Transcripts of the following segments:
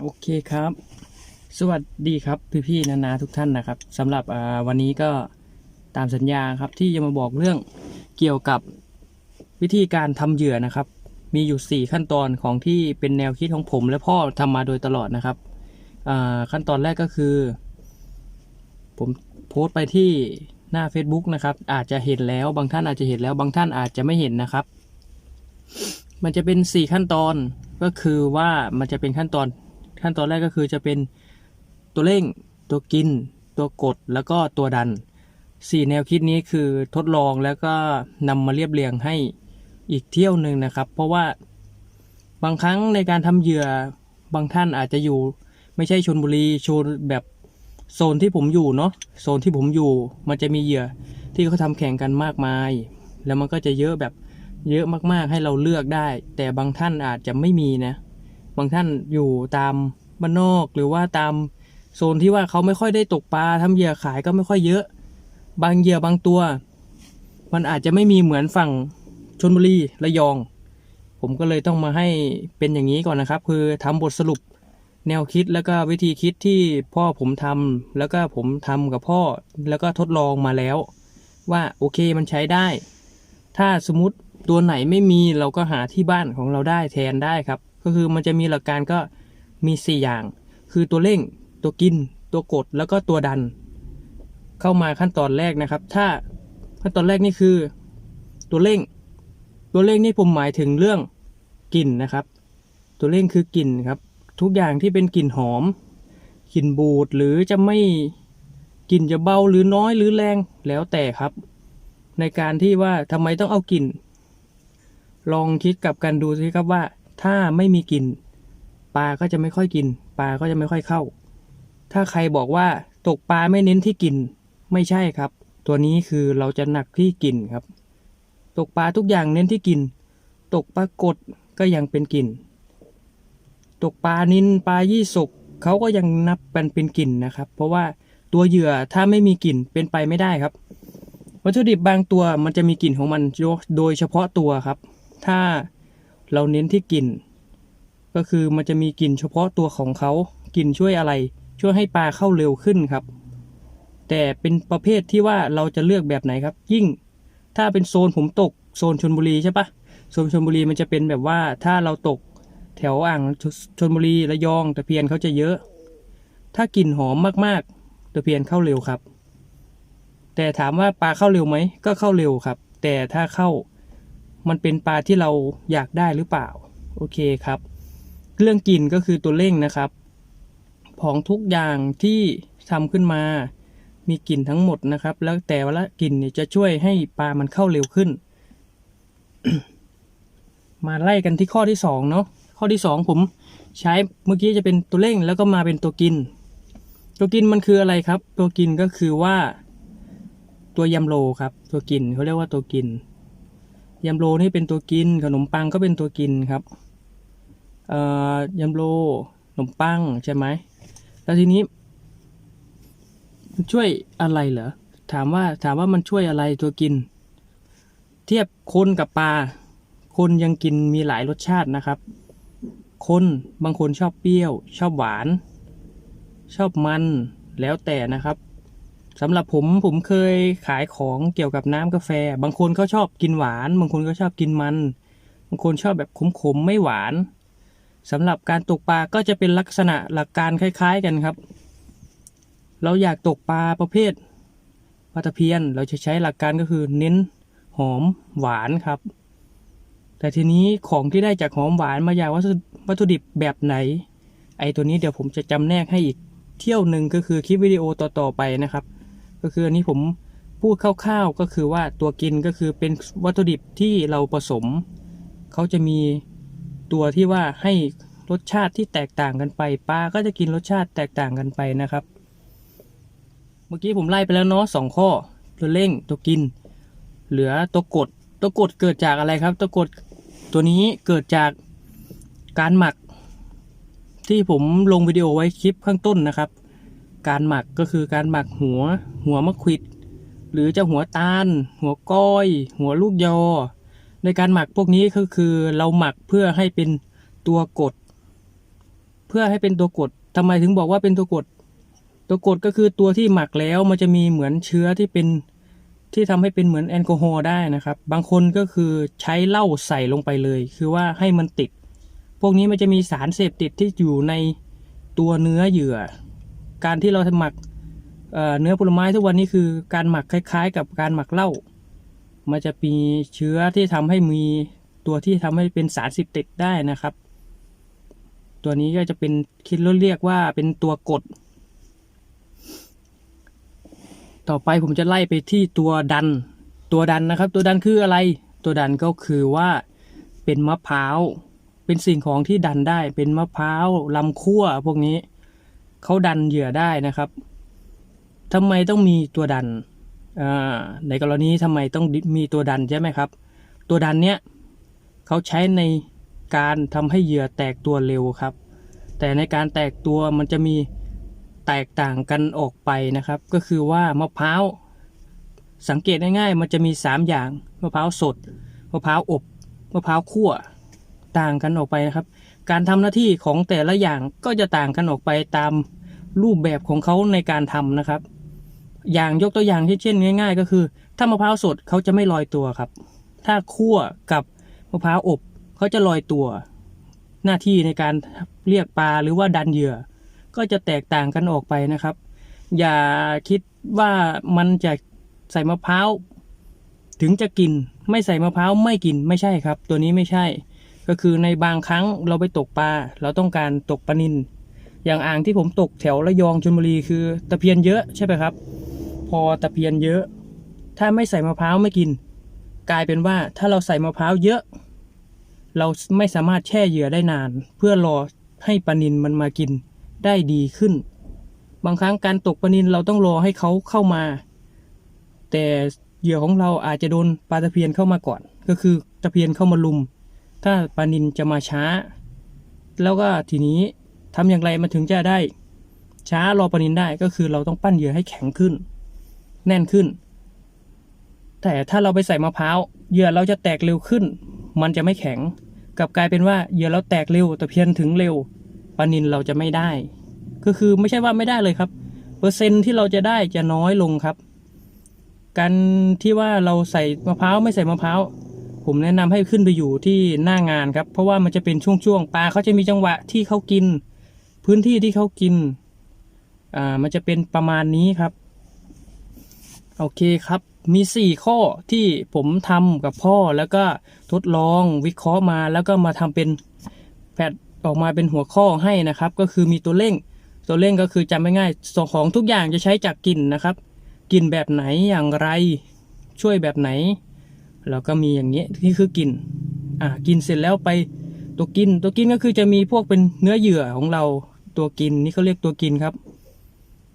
โอเคครับ สวัสดีครับพี่ๆนานาทุกท่านนะครับสำหรับวันนี้ก็ตามสัญญาครับที่จะมาบอกเรื่องเกี่ยวกับวิธีการทำเหยื่อนะครับ มีอยู่ 4 ขั้นตอนของที่เป็นแนวคิดของผมและพ่อทำมาโดยตลอดนะครับขั้นตอนแรกก็คือ ผมโพสต์ไปที่หน้า Facebook นะครับ อาจจะเห็นแล้วบางท่านอาจจะเห็นแล้วบางท่านอาจจะไม่เห็นนะครับ มันจะเป็น 4 ขั้นตอนก็คือว่ามันจะเป็นขั้นตอน ขั้นตอนแรกก็คือจะเป็นตัวเร่ง ตัวกิน ตัวกด แล้วก็ตัวดัน 4 แนวคิดนี้คือทดลองแล้วก็นำมาเรียบเรียงให้อีกเที่ยวหนึ่งนะครับ เพราะว่าบางครั้งในการทำเหยื่อบางท่านอาจจะอยู่ไม่ใช่ชนบุรีโชนแบบโซนที่ผมอยู่เนาะโซนที่ผมอยู่มันจะมีเหยื่อที่เขาทำแข่งกันมากมาย แล้วมันก็จะเยอะแบบเยอะมากๆให้เราเลือกได้ แต่บางท่านอาจจะไม่มีนะ บางท่านอยู่ตามบ้านนอกหรือว่าตามโซนที่ว่าเขาไม่ค่อยได้ตกปลาทำเหยื่อขายก็ไม่ค่อยเยอะ บางเหยื่อบางตัว มันอาจจะไม่มีเหมือนฝั่งชนบุรีระยอง ผมก็เลยต้องมาให้เป็นอย่างนี้ก่อนนะครับ คือทำบทสรุปแนวคิดแล้วก็วิธีคิดที่พ่อผมทำแล้วก็ผมทำกับพ่อแล้วก็ทดลองมาแล้ว ว่าโอเคมันใช้ได้ ถ้าสมมติตัวไหนไม่มีเราก็หาที่บ้านของเราได้แทนได้ครับ ก็คือมันจะมีหลักการก็มี 4 อย่าง คือตัวเร่ง ตัวกิน ตัวกด แล้วก็ตัวดัน เข้ามาขั้นตอนแรกนะครับ ถ้าขั้นตอนแรกนี่คือ ตัวเร่ง ตัวเร่งนี่ผมหมายถึงเรื่องกลิ่นนะครับ ตัวเร่งคือกลิ่นครับ ทุกอย่างที่เป็นกลิ่นหอม กลิ่นบูดหรือจะไม่กลิ่นจะเบาหรือน้อยหรือแรงแล้วแต่ครับ ในการที่ว่าทำไมต้องเอากลิ่นลองคิดกลับกันดูสิครับว่า ถ้าไม่มีกลิ่นปลาก็จะไม่ค่อยกิน ปลาก็จะไม่ค่อยเข้า ถ้าใครบอกว่าตกปลาไม่เน้นที่กลิ่นไม่ใช่ครับ ตัวนี้คือเราจะหนักที่กลิ่นครับ ตกปลาทุกอย่างเน้นที่กลิ่นตกปลากดก็ยังเป็นกลิ่น ตกปลานินปลายี่สกเขาก็ยังนับเป็นเป็นกลิ่นนะครับ เพราะว่าตัวเหยื่อถ้าไม่มีกลิ่นเป็นไปไม่ได้ครับ วัตถุดิบบางตัวมันจะมีกลิ่นของมันโดยเฉพาะตัวครับ ถ้า เราเน้นที่กลิ่น ก็คือมันจะมีกลิ่นเฉพาะตัวของเขากลิ่นช่วยอะไร ช่วยให้ปลาเข้าเร็วขึ้นครับ แต่เป็นประเภทที่ว่าเราจะเลือกแบบไหนครับ ยิ่ง ถ้าเป็นโซนผมตกโซนชนบุรีใช่ปะโซนชนบุรีมันจะเป็นแบบว่าถ้าเราตกแถวอ่างชนบุรีระยองตะเพียนเขาจะเยอะ ถ้ากลิ่นหอมมากๆตะเพียนเข้าเร็วครับ แต่ถามว่าปลาเข้าเร็วไหมก็เข้าเร็วครับ แต่ถ้าเข้า มันเป็นปลาที่เราอยากได้หรือเปล่า โอเคครับ เรื่องกลิ่นก็คือตัวเร่งนะครับของทุกอย่างที่ทำขึ้นมา มีกลิ่นทั้งหมดนะครับ แล้วแต่ละกลิ่นเนี่ยจะช่วยให้ปลามันเข้าเร็วขึ้น มาไล่กันที่ข้อที่สองเนาะข้อที่สองผมใช้เมื่อกี้จะเป็นตัวเร่งแล้วก็มาเป็นตัวกิน ตัวกินมันคืออะไรครับ ตัวกินก็คือว่า ตัวยำโลครับ ตัวกินเขาเรียกว่าตัวกิน ยำโลนี่เป็นตัวกิน ขนมปังก็เป็นตัวกินครับเอ่อยำโลขนมปังใช่ไหมแล้วทีนี้ ช่วยอะไรเหรอถามว่าถามว่ามันช่วยอะไรตัวกิน เทียบคนกับปลาคนยังกินมีหลายรสชาตินะครับ คนบางคนชอบเปรี้ยว ชอบหวาน ชอบมันแล้วแต่นะครับ สำหรับผมผมเคยขายของเกี่ยวกับน้ำกาแฟ บางคนเขาชอบกินหวาน บางคนก็ชอบกินมัน บางคนชอบแบบขมๆไม่หวานสำหรับการตกปลาก็จะเป็นลักษณะหลักการคล้าย ๆกันครับ เราอยากตกปลาประเภทปลาตะเพียน เราจะใช้หลักการก็คือเน้นหอมหวานครับ แต่ทีนี้ของที่ได้จากหอมหวานมาจากวัตถุดิบแบบไหน ไอตัวนี้เดี๋ยวผมจะจำแนกให้อีกเที่ยวหนึ่งก็คือคลิปวิดีโอต่อๆไปนะครับ ก็คืออันนี้ผมพูดคร่าวๆก็คือว่าตัวกินก็คือเป็นวัตถุดิบที่เราผสม เขาจะมีตัวที่ว่าให้รสชาติที่แตกต่างกันไปปลาก็จะกินรสชาติแตกต่างกันไปนะครับ เมื่อกี้ผมไล่ไปแล้วเนาะสองข้อ ตัวเร่งตัวกิน เหลือตัวกดตัวกดเกิดจากอะไรครับ ตัวกดตัวนี้เกิดจากการหมัก ที่ผมลงวิดีโอไว้คลิปข้างต้นนะครับ การหมักก็คือการหมักหัว หัวมะขวิด หรือจะหัวตาล หัวก้อย หัวลูกยอ ในการหมักพวกนี้ก็คือเราหมักเพื่อให้เป็นตัวกด เพื่อให้เป็นตัวกดทำไมถึงบอกว่าเป็นตัวกด ตัวกดก็คือตัวที่หมักแล้วมันจะมีเหมือนเชื้อที่เป็นที่ทำให้เป็นเหมือนแอลกอฮอล์ได้นะครับ บางคนก็คือใช้เหล้าใส่ลงไปเลย คือว่าให้มันติด พวกนี้มันจะมีสารเสพติดที่อยู่ในตัวเนื้อเหยื่อ การที่เราหมักเนื้อผลไม้ทุกวันนี้คือการหมักคล้าย ๆ กับการหมักเหล้ามันจะมีเชื้อที่ทำให้มีตัวที่ทำให้เป็นสารเสพติดได้นะครับ ตัวนี้ก็จะเป็นคิดเรียกว่าเป็นตัวกด ต่อไปผมจะไล่ไปที่ตัวดัน ตัวดันนะครับ ตัวดันคืออะไร ตัวดันก็คือว่าเป็นมะพร้าว เป็นสิ่งของที่ดันได้ เป็นมะพร้าวลำขั้วพวกนี้ เขาดันเหยื่อได้นะครับทำไมต้องมีตัวดันในกรณีทำไมต้องมีตัวดันใช่ไหมครับ ตัวดันเนี้ยเขาใช้ในการทำให้เหยื่อแตกตัวเร็วครับ แต่ในการแตกตัวมันจะมีแตกต่างกันออกไปนะครับ ก็คือว่ามะพร้าวสังเกตง่ายๆ มันจะมี 3 อย่างมะพร้าวสดมะพร้าวอบมะพร้าวคั่วต่างกันออกไปนะครับ การทำหน้าที่ของแต่ละอย่างก็จะต่างกันออกไปตามรูปแบบของเขาในการทำนะครับ อย่างยกตัวอย่างที่เช่นง่าย ๆ ก็คือ ถ้ามะพร้าวสดเขาจะไม่ลอยตัวครับ ถ้าคั่วกับมะพร้าวอบเขาจะลอยตัว หน้าที่ในการเรียกปลาหรือว่าดันเหยื่อ ก็จะแตกต่างกันออกไปนะครับ อย่าคิดว่ามันจะใส่มะพร้าวถึงจะกิน ไม่ใส่มะพร้าวไม่กินไม่ใช่ครับ ตัวนี้ไม่ใช่ ก็คือในบางครั้งเราไปตกปลาเราต้องการตกปลานินอย่างอ่างที่ผมตกแถวระยองชลบุรีคือตะเพียนเยอะใช่ไหมครับ พอตะเพียนเยอะ ถ้าไม่ใส่มะพร้าวไม่กิน กลายเป็นว่าถ้าเราใส่มะพร้าวเยอะ เราไม่สามารถแช่เหยื่อได้นาน เพื่อรอให้ปลานินมันมากินได้ดีขึ้น บางครั้งการตกปลานินเราต้องรอให้เขาเข้ามา แต่เหยื่อของเราอาจจะโดนปลาตะเพียนเข้ามาก่อน ก็คือตะเพียนเข้ามาลุม ถ้าปลานินจะมาช้า แล้วก็ทีนี้ทำอย่างไรมันถึงจะได้ ช้ารอปลานินได้ก็คือเราต้องปั้นเหยื่อให้แข็งขึ้น แน่นขึ้น แต่ถ้าเราไปใส่มะพร้าวเหยื่อเราจะแตกเร็วขึ้น มันจะไม่แข็งกลับกลายเป็นว่าเหยื่อเราแตกเร็วแต่เพียนถึงเร็วปลานินเราจะไม่ได้ ก็คือไม่ใช่ว่าไม่ได้เลยครับ เปอร์เซ็นที่เราจะได้จะน้อยลงครับ การที่ว่าเราใส่มะพร้าวไม่ใส่มะพร้าว ผมแนะนำให้ขึ้นไปอยู่ที่หน้างานครับ เพราะว่ามันจะเป็นช่วงๆปลาเขาจะมีจังหวะที่เขากิน พื้นที่ที่เขากินอ่ามันจะเป็นประมาณนี้ครับ โอเคครับมี 4 ข้อที่ผมทำกับพ่อแล้วก็ทดลองวิเคราะห์มาแล้วก็มาทำเป็นแพทออกมาเป็นหัวข้อให้นะครับ ก็คือมีตัวเร่ง ตัวเร่งก็คือจำไม่ง่ายส่วนของทุกอย่างจะใช้จากกลิ่นนะครับกลิ่นแบบไหนอย่างไร ช่วยแบบไหน แล้วก็มีอย่างนี้นี่คือกิน อ่ากินเสร็จแล้วไปตัวกิน ตัวกินก็คือจะมีพวกเป็นเนื้อเหยื่อของเราตัวกินนี่เขาเรียกตัวกินครับ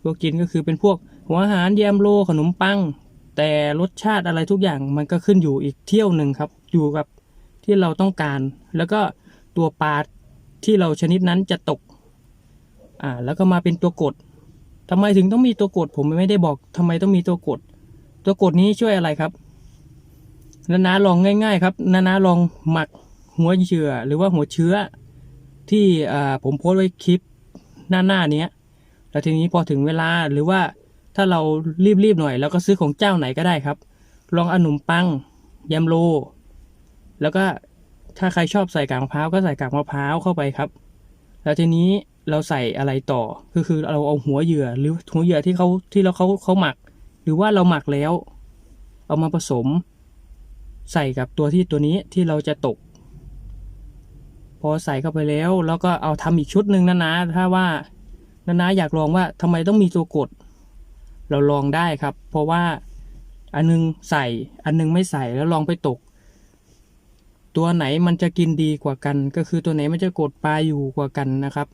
ตัวกินก็คือเป็นพวกหัวอาหารแยมโลขนมปัง แต่รสชาติอะไรทุกอย่างมันก็ขึ้นอยู่อีกเที่ยวหนึ่งครับ อยู่กับที่เราต้องการ แล้วก็ตัวปลาที่เราชนิดนั้นจะตก อ่า แล้วก็มาเป็นตัวกดทำไมถึงต้องมีตัวกดผมไม่ได้บอกทำไมต้องมีตัวกด ตัวกดนี้ช่วยอะไรครับ นานาลองง่าย ๆ ครับนานาลองหมักหัวเชื้อหรือว่าหัวเชื้อ ที่ผมโพสไว้คลิปหน้าหน้านี้แล้วทีนี้พอถึงเวลาหรือว่าถ้าเรารีบๆหน่อยแล้วก็ซื้อของเจ้าไหนก็ได้ครับ ลองอาหนมปังยำโล แล้วก็ถ้าใครชอบใส่กากมะพร้าวก็ใส่กากมะพร้าวเข้าไปครับ แล้วทีนี้เราใส่อะไรต่อก็คือเราเอาหัวเหยื่อหรือหัวเหยื่อที่เขาที่เราเขาเขาหมัก หรือว่าเราหมักแล้ว เอามาผสม ใส่กับตัวที่ตัวนี้ที่เราจะตก พอใส่เข้าไปแล้ว แล้วก็เอาทำอีกชุดหนึ่งนะนะถ้าว่านานาอยากลองว่าทำไมต้องมีตัวกด เราลองได้ครับ เพราะว่าอันนึงใส่อันนึงไม่ใส่แล้วลองไปตก ตัวไหนมันจะกินดีกว่ากัน ก็คือตัวไหนมันจะกดปลาอยู่กว่ากันนะครับ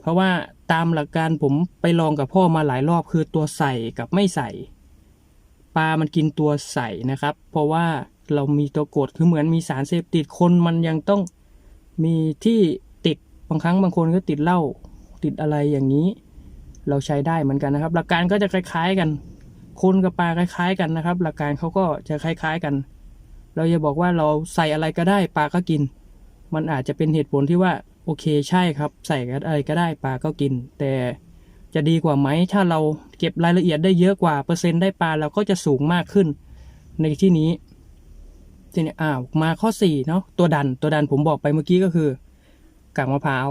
เพราะว่าตามหลักการผมไปลองกับพ่อมาหลายรอบคือตัวใส่กับไม่ใส่ปลามันกินตัวใส่นะครับ เพราะว่า เรามีตัวกดคือเหมือนมีสารเสพติดคนมันยังต้องมีที่ติดบางครั้งบางคนก็ติดเหล้าติดอะไรอย่างนี้ เราใช้ได้เหมือนกันนะครับ หลักการก็จะคล้าย ๆกัน คนกับปลาคล้าย ๆ กันนะครับ หลักการเขาก็จะคล้าย ๆกัน เราจะบอกว่าเราใส่อะไรก็ได้ปลาก็กิน มันอาจจะเป็นเหตุผลที่ว่าโอเคใช่ครับ ใส่อะไรก็ได้ปลาก็กิน แต่จะดีกว่าไหมถ้าเราเก็บรายละเอียดได้เยอะกว่าเปอร์เซ็นต์ได้ปลาเราก็จะสูงมากขึ้น ในที่นี้ ทีนี้อ้าวมาข้อสี่เนาะตัวดันตัวดันผมบอกไปเมื่อกี้ก็คือกากมะพร้าว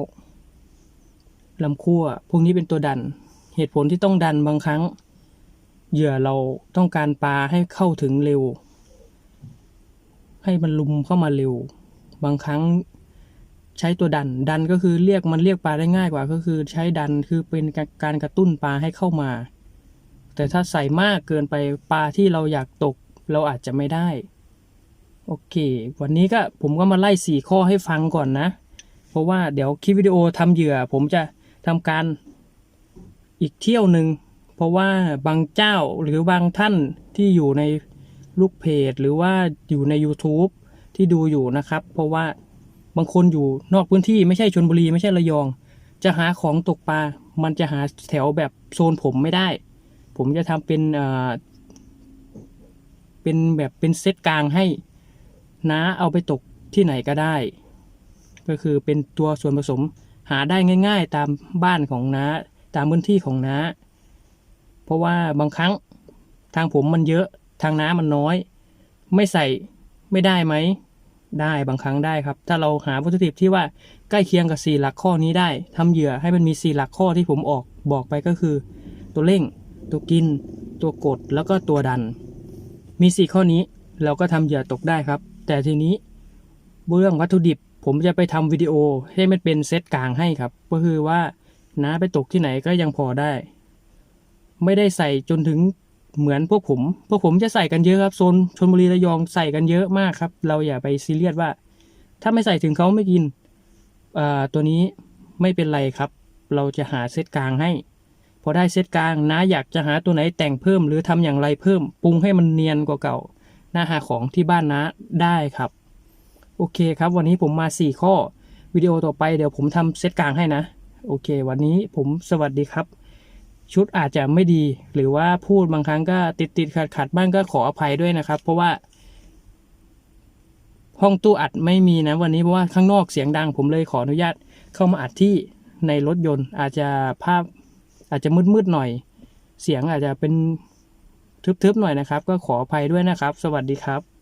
ลำคั่วพวกนี้เป็นตัวดัน เหตุผลที่ต้องดันบางครั้ง เหยื่อเราต้องการปลาให้เข้าถึงเร็ว ให้มันลุมเข้ามาเร็ว บางครั้งใช้ตัวดัน ดันก็คือเรียกมันเรียกปลาได้ง่ายกว่า ก็คือใช้ดันคือเป็นการกระตุ้นปลาให้เข้ามา แต่ถ้าใส่มากเกินไปปลาที่เราอยากตกเราอาจจะไม่ได้ โอเค วันนี้ก็ผมก็มาไล่สี่ข้อให้ฟังก่อนนะ เพราะว่าเดี๋ยวคลิปวิดีโอทำเหยื่อ ผมจะทำการอีกเที่ยวหนึ่งเพราะว่าบางเจ้าหรือบางท่านที่อยู่ในลูกเพจ หรือว่าอยู่ใน YouTube ที่ดูอยู่นะครับ เพราะว่าบางคนอยู่นอกพื้นที่ไม่ใช่ชนบุรีไม่ใช่ระยอง จะหาของตกปลา มันจะหาแถวแบบโซนผมไม่ได้ ผมจะทำเป็นเอ่อเป็นแบบเป็นเซตกลางให้ น้าเอาไปตกที่ไหนก็ได้ ก็คือเป็นตัวส่วนผสมหาได้ง่าย ๆ ตามบ้านของน้าตามพื้นที่ของน้า เพราะว่าบางครั้งทางผมมันเยอะทางน้ามันน้อย ไม่ใส่ไม่ได้ไหม ได้บางครั้งได้ครับ ถ้าเราหาวัตถุดิบที่ว่าใกล้เคียงกับสี่หลักข้อนี้ได้ทำเหยื่อให้มันมีสี่หลักข้อที่ผมออกบอกไปก็คือ ตัวเร่ง ตัวกิน ตัวกดแล้วก็ตัวดัน มีสี่ข้อนี้เราก็ทำเหยื่อตกได้ครับ แต่ทีนี้เรื่องวัตถุดิบ ผมจะไปทำวิดีโอให้มันเป็นเซตกลางให้ครับ ก็คือว่าน้าไปตกที่ไหนก็ยังพอได้ ไม่ได้ใส่จนถึงเหมือนพวกผม พวกผมจะใส่กันเยอะครับโซนชนบุรีระยองใส่กันเยอะมากครับ เราอย่าไปซีเรียสว่า ถ้าไม่ใส่ถึงเขาไม่กินตัวนี้ไม่เป็นไรครับ เราจะหาเซตกลางให้ พอได้เซตกลางน้าอยากจะหาตัวไหนแต่งเพิ่ม หรือทำอย่างไรเพิ่ม ปรุงให้มันเนียนกว่าเก่า น้าหาของที่บ้านน้าได้ครับ โอเคครับ วันนี้ผมมา 4 ข้อวิดีโอต่อไปเดี๋ยวผมทำเซตกลางให้นะ โอเค วันนี้ผมสวัสดีครับ ชุดอาจจะไม่ดี หรือว่าพูดบางครั้งก็ติดติดขัดขัดบ้างก็ขออภัยด้วยนะครับ เพราะว่า ห้องตู้อัดไม่มีนะ วันนี้เพราะว่าข้างนอกเสียงดัง ผมเลยขออนุญาตเข้ามาอัดที่ในรถยนต์ อาจจะภาพอาจจะมืดๆหน่อย เสียงอาจจะเป็น ทึบๆหน่อยนะครับ ก็ขออภัยด้วยนะครับ สวัสดีครับ